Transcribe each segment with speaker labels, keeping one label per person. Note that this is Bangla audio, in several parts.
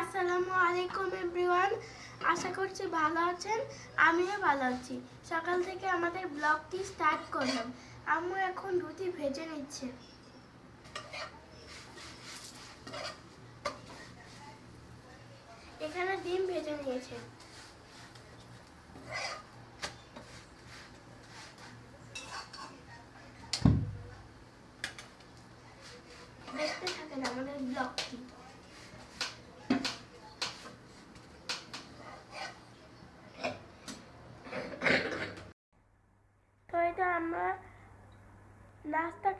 Speaker 1: আসসালামু আলাইকুম এভরিওয়ান। আশা করছি ভালো আছেন। আমিও ভালো আছি। সকাল থেকে আমাদের ব্লগটি স্টার্ট করলাম। আম্মু এখন রুটি ভেজে নিচ্ছে। এখানে ডিম ভেজে নিয়েছে দেখতে থাকেন আমাদের ব্লগটি তো এটা আমরা নাস্তা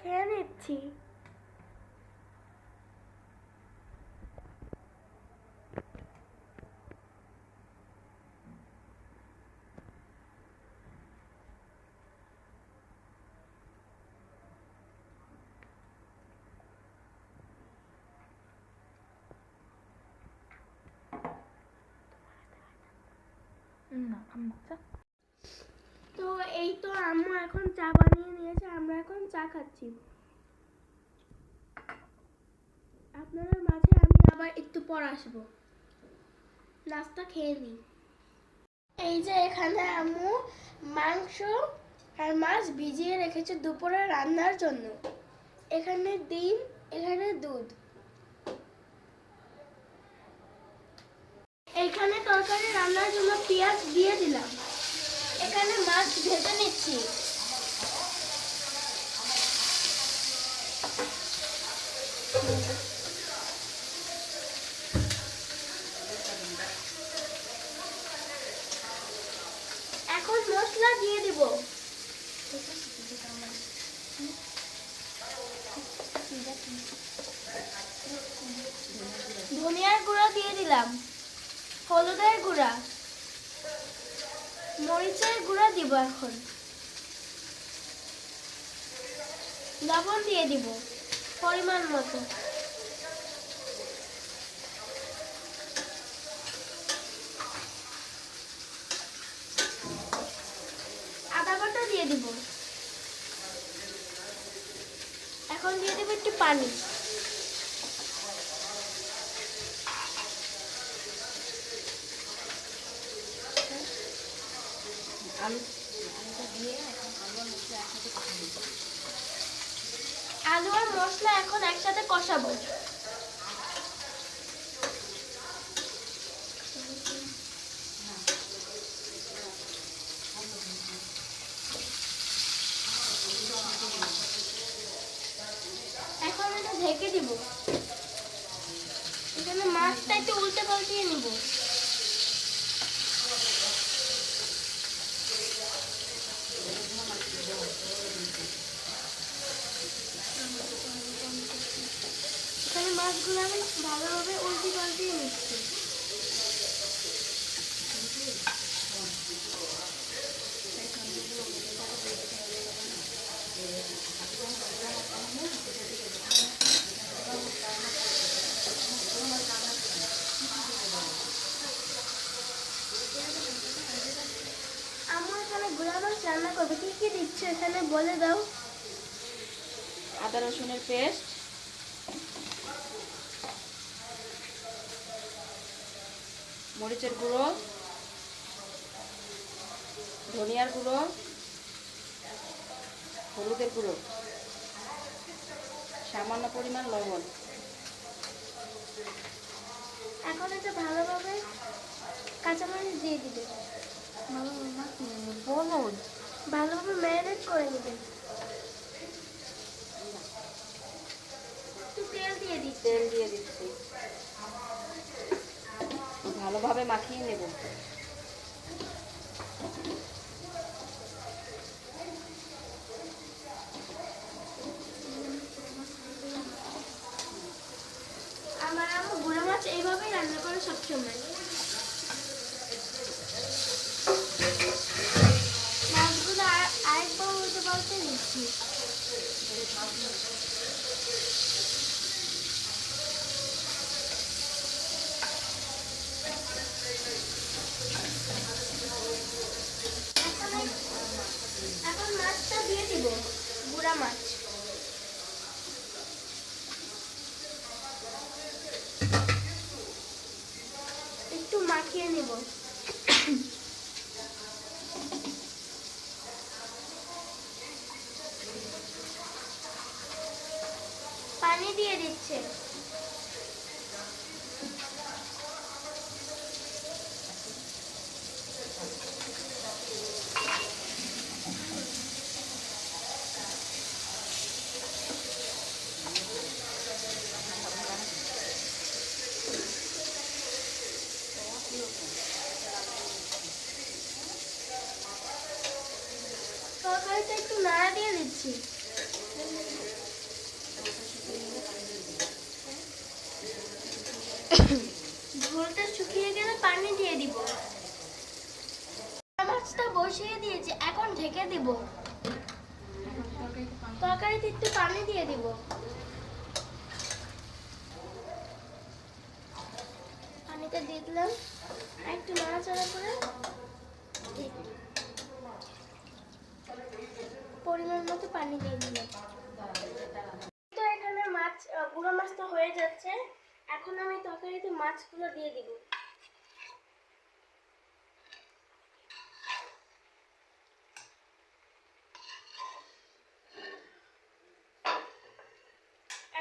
Speaker 2: না
Speaker 1: তো এই তো আম্মু এখন চা বানিয়ে নিয়েছে আমরা এখন চা খাচ্ছি। আপনাদের মাঝে আমি আবার একটু পর আসব। নাস্তা খেয়ে নিই এই যে এখানে আম্মু মাংস আর মাছ ভিজিয়ে রেখেছে দুপুরে রান্নার জন্য। এখানে ডিম, এখানে দুধ। এখানে তরকারি রান্নার জন্য পেঁয়াজ দিয়ে দিলাম। এখানে মাছ ভেজে নিচ্ছি। দিয়ে দিব। ধনিয়ার গুঁড়া দিয়ে দিলাম। হলুদের গুঁড়া। মরিচের গুঁড়া দিব এখন। লবণ দিয়ে দিব, পরিমাণ মতো আদা বাটা দিয়ে দিব এখন দিয়ে দেবো একটু পানি।
Speaker 2: আলু আর মশলা
Speaker 1: এখন একসাথে কষাবো এখন এটা ঢেকে দিব এখানে মাছটা একটু উল্টে পাল্টিয়ে নিব। মাছগুলো আমি ভালোভাবে উল্টে পাল্টিয়ে নিচ্ছি আমার এখানে গুড়া মাছ রান্না করবে? কি কি দিচ্ছে এখানে? বলে দাও।
Speaker 2: আদা রসুনের পেস্ট। মরিচের গুঁড়ো। ধনিয়ার গুঁড়ো। হলুদের গুঁড়ো। সামান্য পরিমাণ লবণ।
Speaker 1: এখন এটা ভালোভাবে কাঁচামরিচ দিয়ে দিবে।
Speaker 2: হলুদ
Speaker 1: ভালোভাবে ম্যারিনেট করে নেবেন। তেল দিয়ে দিচ্ছি।
Speaker 2: তেল দিয়ে দিচ্ছি। ভালোভাবে মাখিয়ে নেব।
Speaker 1: আমার গুঁড়ো মাছ এইভাবেই রান্না করে সবসময় মাছগুলো আর আরেকবার উল্টে পাল্টে দিচ্ছি এখন এখন মাছটা দিয়ে দিব গুঁড়া মাছ মাখিয়ে নেব। পানি দিয়ে দিচ্ছে তরকারিতে একটু নাড়া দিয়ে দিচ্ছি ঝোলটা শুকিয়ে গেলে পানি দিয়ে দিব। মাছটা বসিয়ে দিয়েছি, এখন ঢেকে দিব। তরকারিতে একটু পানি দিয়ে দিব। পানিতে দিয়ে দিলাম। একটু নাড়াচাড়া করে দিলাম। পরিমাণ মতো পানি দিয়ে দিলাম তো এখানে মাছ আহ, গুঁড়ো মাছটা হয়ে যাচ্ছে। এখন আমি তরকারিতে মাছগুলো দিয়ে দিব।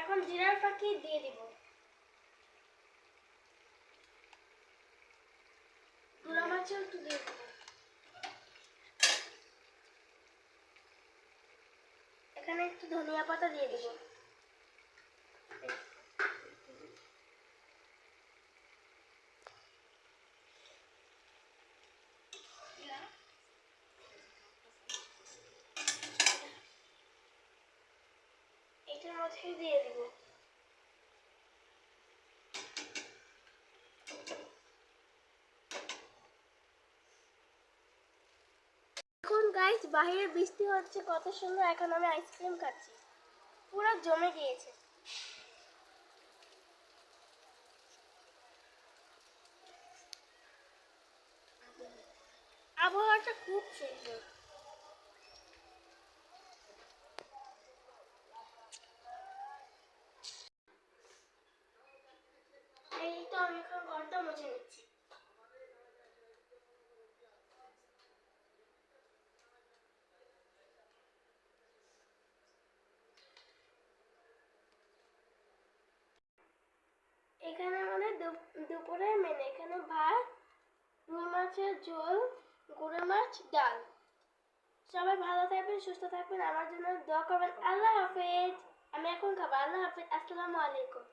Speaker 1: এখন জিরার ফাঁকি দিয়ে দিব। গুঁড়ো মাছও একটু দিয়ে দিব এখানে একটু ধনিয়া পাতা দিয়ে দিব। এটার মধ্যে দিয়ে দিব এখন গাইস বাইরে বৃষ্টি হচ্ছে, কত সুন্দর, এখন আমি আইসক্রিম খাচ্ছি। পুরো জমে গিয়েছে। আবহাওয়াটা খুব সুন্দর। এই তো আমি এখন ঘরটা মুছে নিচ্ছি। এখানে আমাদের দু- দুপুরের মেনু এখানে ভাত, রুই মাছের ঝোল, গুঁড়ো মাছ, ডাল। সবাই ভালো থাকবেন, সুস্থ থাকবেন, আমার জন্য দোয়া করবেন। আল্লাহ হাফেজ। আমি এখন খাব। আল্লাহ হাফেজ। আসসালামু আলাইকুম।